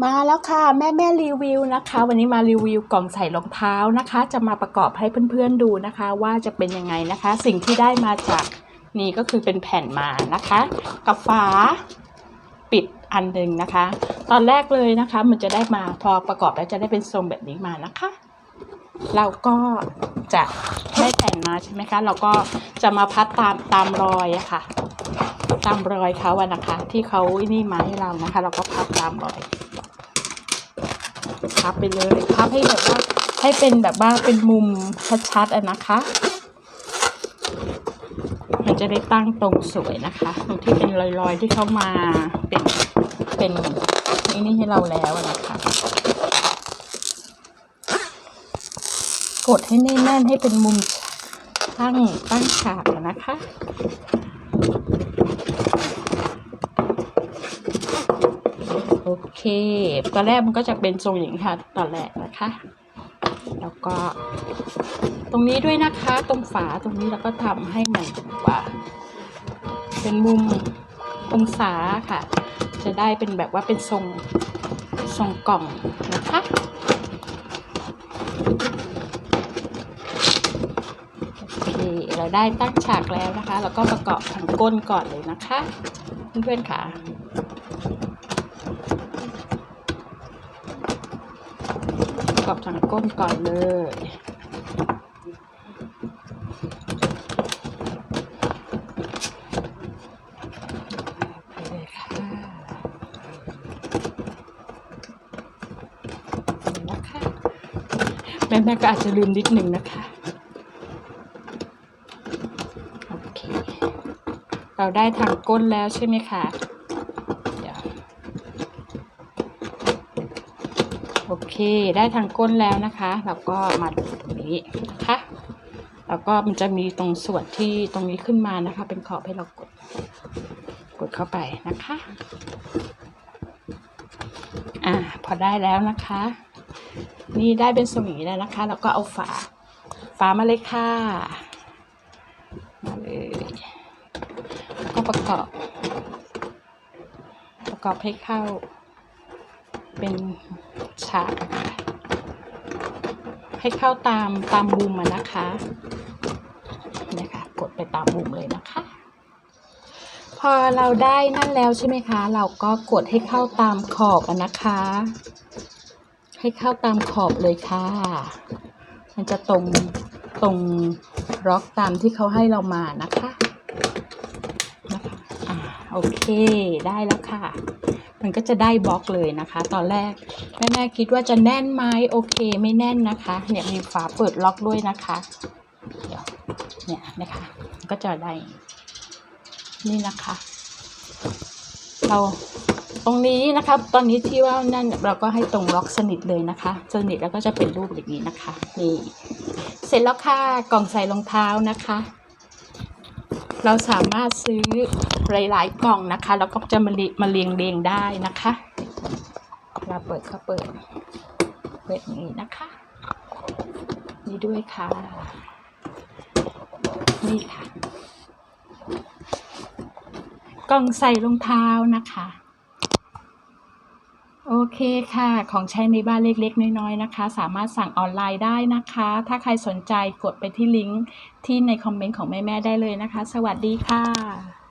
มาแล้วค่ะแม่แม่รีวิวนะคะ วันนี้มารีวิวกล่องใส่รองเท้านะคะ จะมาประกอบให้เพื่อนๆดูนะคะ ว่าจะเป็นยังไงนะคะ สิ่งที่ได้มาจากนี่ก็คือเป็นแผ่นมานะคะ กับฝาปิดอันหนึ่งนะคะ ตอนแรกเลยนะคะ มันจะได้มาพอประกอบแล้วจะได้เป็นทรงแบบนี้มานะคะ เราก็จะได้แผ่นมาใช่ไหมคะ เราก็จะมาพัดตามตามรอยอะค่ะ ตามรอยเขาอะนะคะ ที่เขานี่มาให้เรานะคะ เราก็พับตามรอย พับไปเลยพับให้แบบว่าให้เป็นแบบว่าเป็นมุมชัดๆอะนะคะ มันจะได้ตั้งตรงสวยนะคะ ตรงที่เป็นรอยๆที่เข้ามาเป็นเป็นนี่นี่ให้เราแล้วนะคะ กดให้แน่นๆให้เป็นมุมตั้งตั้งฉากนะคะ โอ เคตอนแรกมันก็จะเป็นทรงอย่างนี้ค่ะตอนแรกนะคะ แล้วก็ ตรงนี้ด้วยนะคะ ตรงฝาตรงนี้เราก็ทำให้มันว่า เป็นมุมองศาค่ะ จะได้เป็นแบบว่าเป็นทรงทรงกล่องนะคะโอเคเราได้ตั้งฉากแล้วนะคะ แล้วก็ประกอบทางก้นก่อนเลยนะคะ เพื่อนๆค่ะ ประ กอบทางก้นก่อนเลยไปเลยค่ะเห็นนะคะแม่แม่ก็อาจจะลืมนิดหนึ่งนะคะ โอเค เราได้ทางก้นแล้วใช่ไหมคะ เดี๋ยว โอเค ได้ทางก้นแล้วนะคะ เราก็มาดูตรงนี้นะคะแล้วก็มันจะมีตรงส่วนที่ตรงนี้ขึ้นมานะคะ เป็นขอบให้เรากด กดเข้าไปนะคะ อ่า พอได้แล้วนะคะ นี่ได้เป็นทรงอย่างนี้แล้วนะคะ แล้วก็เอาฝา ฝามาเลยค่ะ มาเลยแล้วก็ประกอบ ประกอบให้เข้าเป็น ฉาก ให้เข้าตามตามมุมนะคะนี่ค่ะกดไปตามมุมเลยนะคะ พอเราได้นั่นแล้วใช่ไหมคะ เราก็กดให้เข้าตามขอบนะคะ ให้เข้าตามขอบเลยค่ะ มันจะตรงตรงล็อกตามที่เขาให้เรามานะคะ โอเคได้แล้วค่ะ มันก็จะได้บล็อกเลยนะคะ ตอนแรกแม่แม่คิดว่าจะแน่นไหมโอเค ไม่แน่นนะคะ เนี่ยมีฝาเปิดล็อกด้วยนะคะเดี๋ยวเนี่ยนะคะ ก็จะได้ นี่นะคะ เราตรงนี้นะคะตอนนี้ที่ว่านั่นเราก็ให้ตรงล็อกสนิทเลยนะคะ สนิทแล้วก็จะเป็นรูปอย่างนี้นะคะนี่เสร็จแล้วค่ะกล่องใส่รองเท้านะคะ เราสามารถซื้อ หลาย ๆ กล่องนะคะ แล้วก็จะมาเรียมาเรียงเรียงได้นะคะเราเปิดเขาเปิด เปิดอย่างนี้นะคะ นี่ด้วยค่ะ นี่ค่ะ กล่องใส่รองเท้านะคะ โอเคค่ะ ของใช้ในบ้านเล็ก ๆ น้อย ๆ นะคะ สามารถสั่งออนไลน์ได้นะคะ ถ้าใครสนใจกดไปที่ลิงก์ที่ในคอมเมนต์ของแม่ ๆ ได้เลยนะคะ สวัสดีค่ะ